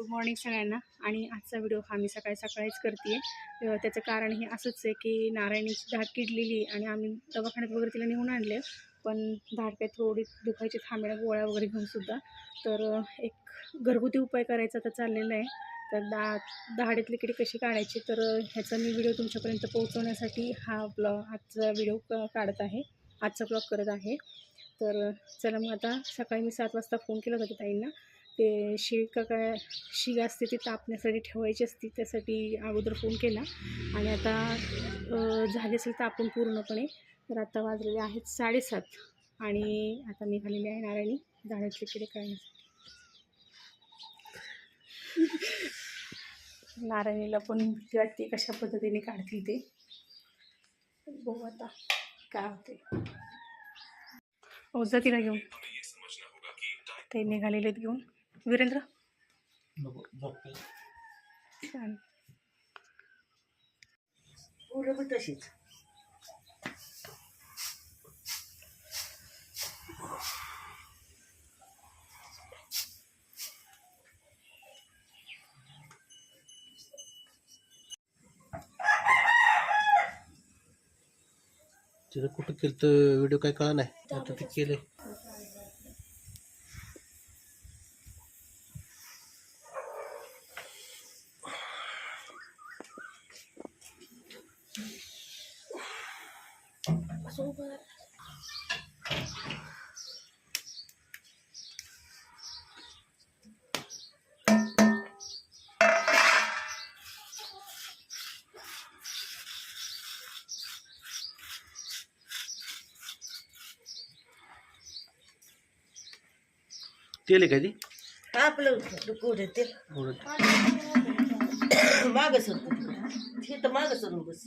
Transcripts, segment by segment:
Good morning सगळ्यांना. आणि आजचा व्हिडिओ हा मी सकाळी सकाळीच करते आहे त्याचं कारण हे असंच आहे की नारायणीची धाड किडलेली आणि आम्ही दवाखान्यात वगैरे तिला नेऊन आणले. पण धाड काही थोडी दुखायची थांबण्या गोळ्या वगैरे घेऊनसुद्धा तर एक घरगुती उपाय करायचा तर चाललेला आहे. तर दा दहाडीतली किडी कशी काढायची? तर ह्याचा मी व्हिडिओ तुमच्यापर्यंत पोहोचवण्यासाठी हा ब्लॉग आजचा व्हिडिओ क काढत आहे. आजचा ब्लॉग करत आहे. तर चला मग आता सकाळी मी सात वाजता फोन केला होता ताईंना. ते शीग का काय शीग असते ती तापण्यासाठी ठेवायची असती त्यासाठी अगोदर फोन केला. आणि आता झाली असेल तापून पूर्णपणे तर आता वाजलेले आहेत साडेसात. आणि आता निघालेली आहे नारायणी झाडातले किडे काढण्यासाठी. नारायणीला पण भीती वाटते कशा पद्धतीने काढतील ते. बघू आता काय होते हो जा तिला घेऊन ते निघालेले आहेत घेऊन. वीरेंद्र? छान. पोरं पण तशीच. तिथं कुठं केलं तर व्हिडिओ काय कळा नाही. आता ते केले तेल आहे ती? आपलं कोण ते एवढं. माग सरतो हे तर माग बस.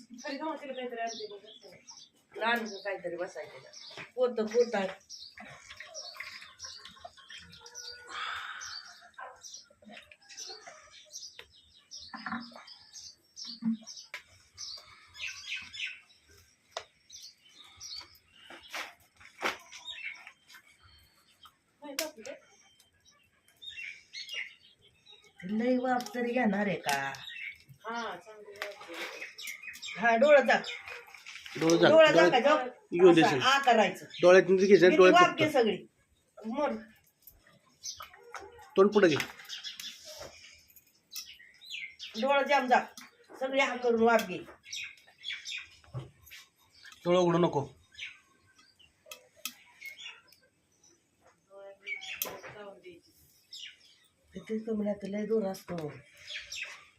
लहान काहीतरी बसायचं पोत पोत. आहे लई वाप तरी घेणार आहे का? हा डोळं दाख डोळे झाक डोळं डोळ्यात घेऊन देशील. आ करायचं. डोळ्यात नुसतं घ्यायचं आणि किती डोळ्यात फक्त. सगळी. मोर तोंड पुढे घे. डोळं जाम जा सगळी हा करून वाप घे. डोळं उघडू नको. तिथे कमल्यात लय दूर असतो.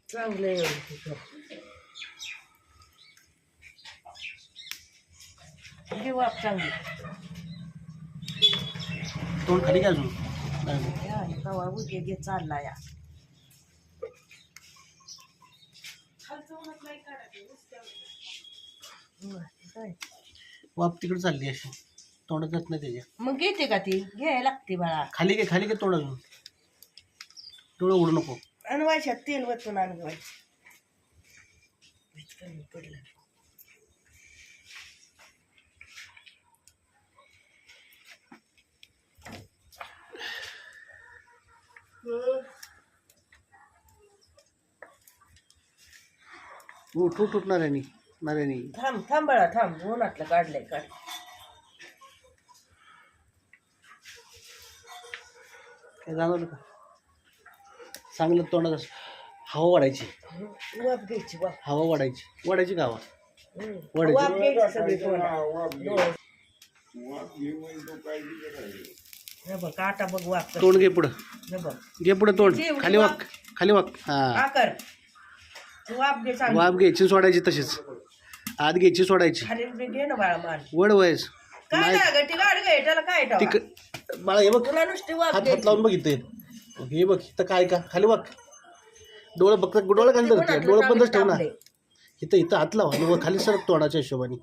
चांगलं आहे तिथं. घे वाप चांगली तोंड खाली घ्या अजून नाही, नाही. हे कवा उद्या चालला या काय? वाप तिकडे चालली अशी तोंडात जात नाही त्याच्या मग घेते का ती घ्यायला लागते बाळा खाली घे खाली घे तोंड अजून डोळं उघडू नको आणि वायशात तेल बाई. कमी पडलं उठ उठ उठ नारायणी नारायणी थांब थांब बाळा थांब. उन्हातलं काढलंय काढ. काय जाणवलं का? चांगलं तोंडात असं हवा वाढायची. वाफ घ्यायची वाफ. हवा वाढायची. वाढायची का हवा? हम्म. वाढायची. वाफ घ्यायची सगळी तोंडात. डोळे. हे. बघ काटा बघ वाफ कर. तोंड घे पुढं. हे बघ. घे पुढं तोंड. खाली वाक. खाली वाक. हा. आकर वाफ घे चांगली वाफ घ्यायची सोडायची तशीच. आत घ्यायची सोडायची. खाली बी घे ना बाळा मान वड वयस. काय नाही. ना ती गाड घे त्याला काय ती ठेवा? क- बाळा हे बघ. तुला नुसती वाफ हात हात. लावून बघितले हे बघ इथं काय का? खाली वाक डोळं बघ डोळं खाली धरते डोळं बंदच ठेव ना. इथं इथं हात लाव. आणि वर खाली सरक तोंडाच्या हिशोबाने.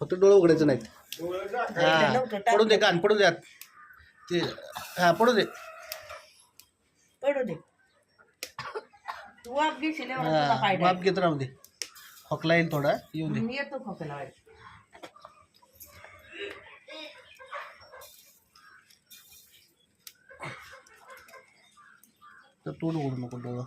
फक्त डोळं उघडायचं नाहीत. हा. पडू दे कान पडू दे आत. ते हा पडू दे. पडू दे. तू वाफ घेशील एवढा तुला हा फायदा माप घेत राहू दे. खोकला येईल थोडा येऊ दे. मी येतो खोकला तर तोंड उघडू नको डोळं.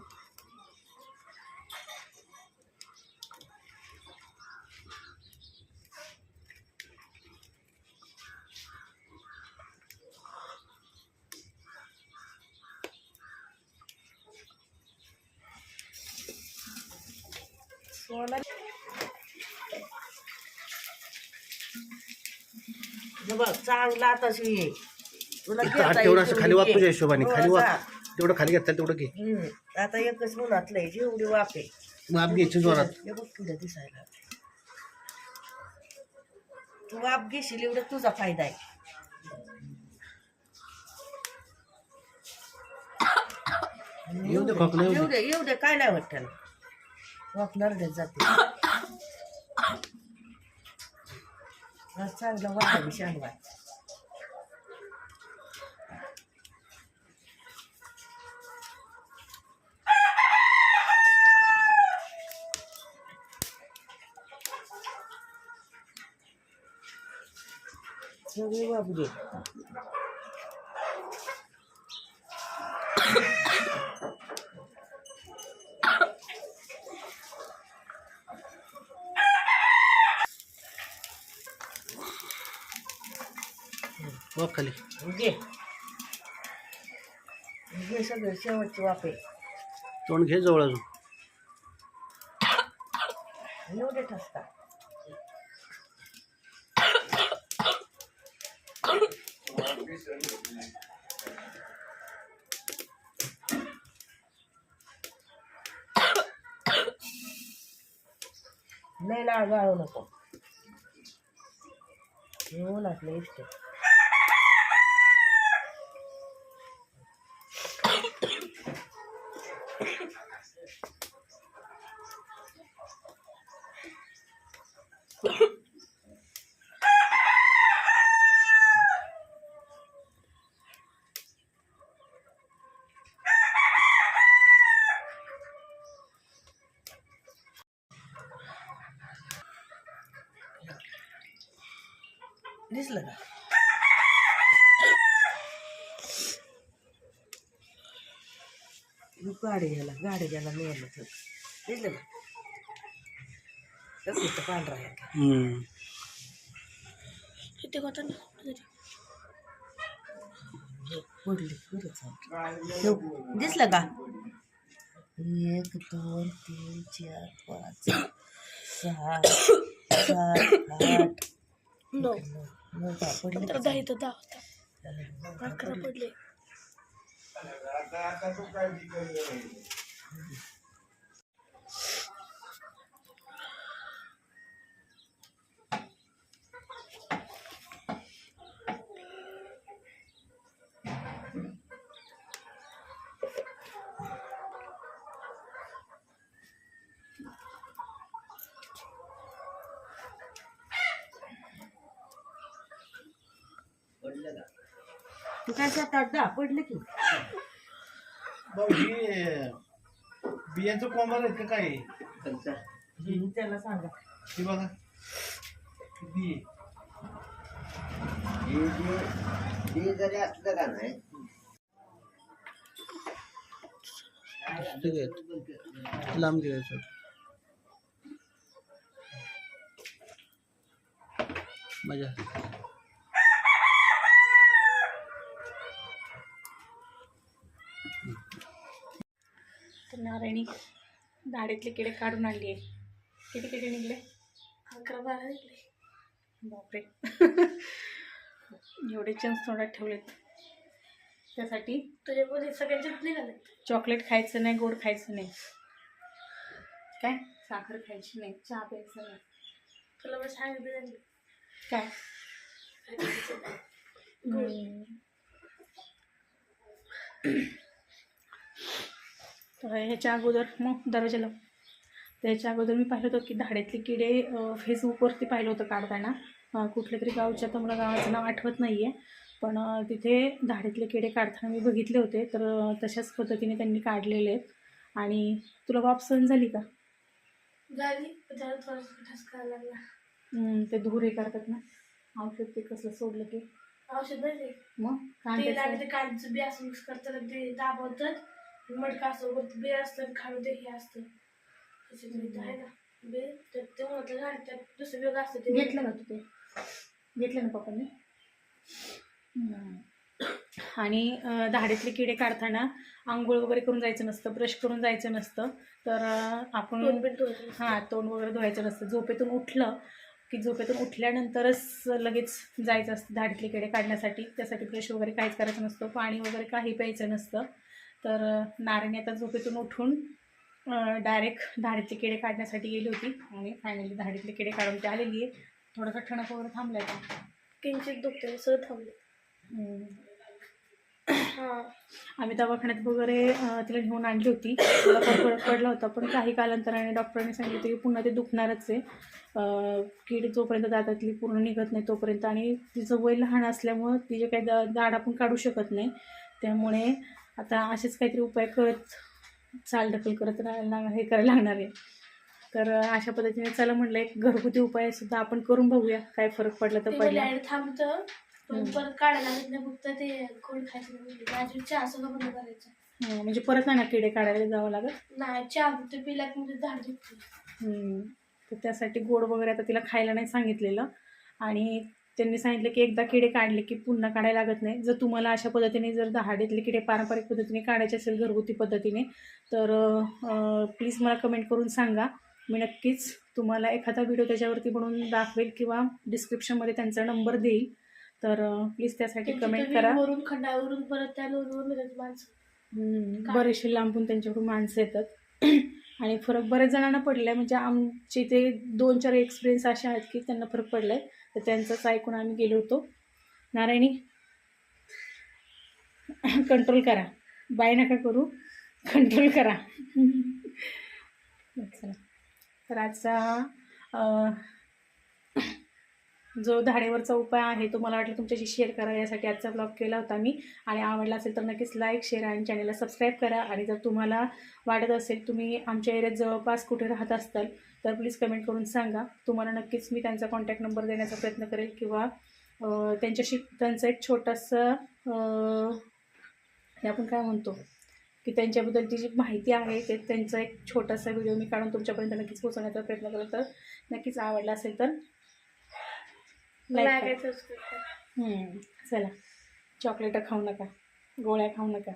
बघ चांगला आता शिवी तुला हात घेता तेवढं येईल असं खाली वाक. तुझ्या हिशोबाने खाली वाक. तेवढं खाली घेतलं तेवढं घे हम्म. आता एकच उन्हातलंय जेवढी वाफे वाफ घ्यायची जोरात हे बघ तुला दिसायला तू वाफ घेशील एवढा तुझा फायदा आहे येऊ दे खोकला येऊ दे. काय नाही वाटत त्याला वाफ नरड्यात जाते. आज चांगला वाटा बी वाट वाफ खाली घे घे सगळे शेवटचे तोंड घे जवळ अजून. येऊ दे ठसका. नाही लाळ गाळू नको. येऊ लागले इष्ट. दिसलं का गाडी घ्यायला गाडी घ्यायला मिळालं तर दिसलं का कसं इथं पांढरा आहे का? हम्म. हे पडली खरंच आहे. ठेव. दिसलं का एक दोन तीन चार पाच सहा सात आठ नऊ नऊ दहा पडले का? अकरा पडले. तू काय सात पडले की? बियांचं कोंबा आहेत का काय? हम्म, त्याला सांगा. हे बघा. बी. ठीक आहे लांब घ्यायचं मजा. तर नारायणी दाढीतले किडे काढून आणली. आहे किती किडे निघले? अकरा बारा निघले. बापरे. एवढे चन्स तोंडात ठेवलेत. त्यासाठी तुझ्यामध्ये सगळ्यांचे निघाले चॉकलेट खायचं नाही गोड खायचं नाही. काय? साखर खायची नाही. चहा प्यायचं नाही. तुला मी सांगितलं काय. तर ह्याच्या अगोदर मग दरवाजा लाव त्याच्या अगोदर मी पाहिलं होतं की धाड्यातले किडे फेसबुकवरती पाहिलं होतं काढताना. कुठल्या तरी गावच्या तर मला गावाचं नाव आठवत नाही आहे पण तिथे धाड्यातले किडे काढताना मी बघितले होते. तर तशाच पद्धतीने त्यांनी काढलेले आहेत. आणि तुला वाप सहन झाली का? झाली. ते धूर हे करतात ना. औषध ते कसं सोडलं की औषध. मग? कांद्याचं? बी असं मिक्स करतात ते दाबवतात मटका असतो वरती बे असतं आणि खाली ते हे असतं. त्याच्यात आहे ना बे तर ते म्हटलं झाड त्यात दुसरं वेगळं असतं ते. घेतलं ना तू ते? घेतलं ना पप्पांनी. आणि धाडेतले किडे काढताना आंघोळ वगैरे करून जायचं नसतं ब्रश करून जायचं नसतं. तर आपण. हां तोंड वगैरे धुवायचं नसतं. झोपेतून उठलं की झोपेतून उठल्यानंतरच लगेच जायचं असतं धाडीतले किडे काढण्यासाठी. त्यासाठी ब्रश वगैरे काहीच करायचं नसतं. पाणी वगैरे काही प्यायचं नसतं. तर नारायणी आता झोपेतून उठून डायरेक्ट धाडीतले किडे काढण्यासाठी गेली होती. आणि फायनली धाडीतले किडे काढून ती आलेली आहे. थोडासा ठणक वगैरे थांबलाय का? किंचित दुखते सगळं थांबले हां. आम्ही दवाखान्यात वगैरे तिला घेऊन आणली होती. तिला पण फरक पडला होता. पण काही कालांतराने डॉक्टरांनी सांगितलं की पुन्हा ते दुखणारच आहे. कीड जोपर्यंत दातातली पूर्ण निघत नाही तोपर्यंत. आणि तिचं वय लहान असल्यामुळं तिचे काही दा दाढ आपण काढू शकत नाही. त्यामुळे आता असेच काहीतरी उपाय करत चालढकल करत राहायला हे करायला लागणार आहे. तर अशा पद्धतीने चला म्हटलं एक घरगुती उपाय सुद्धा आपण करून बघूया. काय फरक पडला तर पडला. थांबतं पण. परत काढायला लागत नाही फक्त ते खायचं म्हणजे माझी चहा सगळं बंद करायचं. परत नाही ना किडे काढायला जावं लागत? नाही चहा फक्त पिला की म्हणजे झाड दुखते हम्म. तर त्यासाठी गोड वगैरे आता तिला खायला नाही सांगितलेलं. आणि त्यांनी सांगितलं की एकदा किडे काढले की पुन्हा काढायला लागत नाही. जर तुम्हाला अशा पद्धतीने जर दहाडीतले किडे पारंपरिक पद्धतीने काढायचे असेल घरगुती पद्धतीने तर प्लीज मला कमेंट करून सांगा. मी नक्कीच तुम्हाला एखादा व्हिडिओ त्याच्यावरती बनवून दाखवेल किंवा डिस्क्रिप्शनमध्ये त्यांचा नंबर देईल. तर प्लीज त्यासाठी कमेंट करा. वरून खंडावरून परत त्या माणसं? बरेचसे लांबून त्यांच्याकडून माणसं येतात. आणि फरक बऱ्याच जणांना पडला आहे म्हणजे आमचे ते दोन चार एक्सपिरियन्स असे आहेत की त्यांना फरक पडला आहे तर त्यांचंच ऐकून आम्ही गेलो होतो. नारायणी कंट्रोल करा. बाय नका करू. कंट्रोल करा. चला. तर आजचा जो धाडेवरचा उपाय आहे तो मला वाटलं तुमच्याशी शेअर करा. यासाठी आजचा ब्लॉग केला होता मी. आणि आवडला असेल तर नक्कीच लाईक शेअर आणि चॅनलला सबस्क्राईब करा. आणि जर तुम्हाला वाटत असेल तुम्ही आमच्या एरियात जवळपास कुठे राहत असाल तर प्लीज कमेंट करून सांगा. तुम्हाला नक्कीच मी त्यांचा कॉन्टॅक्ट नंबर देण्याचा प्रयत्न करेल किंवा त्यांच्याशी त्यांचं एक छोटंसं हे आपण काय म्हणतो की त्यांच्याबद्दलची जी माहिती आहे ते त्यांचा एक छोटासा व्हिडिओ मी काढून तुमच्यापर्यंत नक्कीच पोहोचवण्याचा प्रयत्न केला तर नक्कीच आवडला असेल तर चला. चॉकलेटं खाऊ नका. गोळ्या खाऊ नका.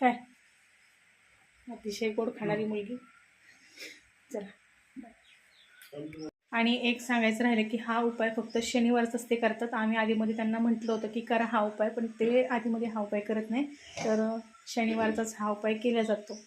काय? अतिशय गोड खाणारी मुलगी. चला. आणि एक सांगायचं राहिलं की हा उपाय फक्त शनिवारचाच ते करतात. आम्ही आधीमध्ये त्यांना म्हटलं होतं की करा हा उपाय पण ते आधीमध्ये हा उपाय करत नाही. तर शनिवारचाच हा उपाय केला जातो.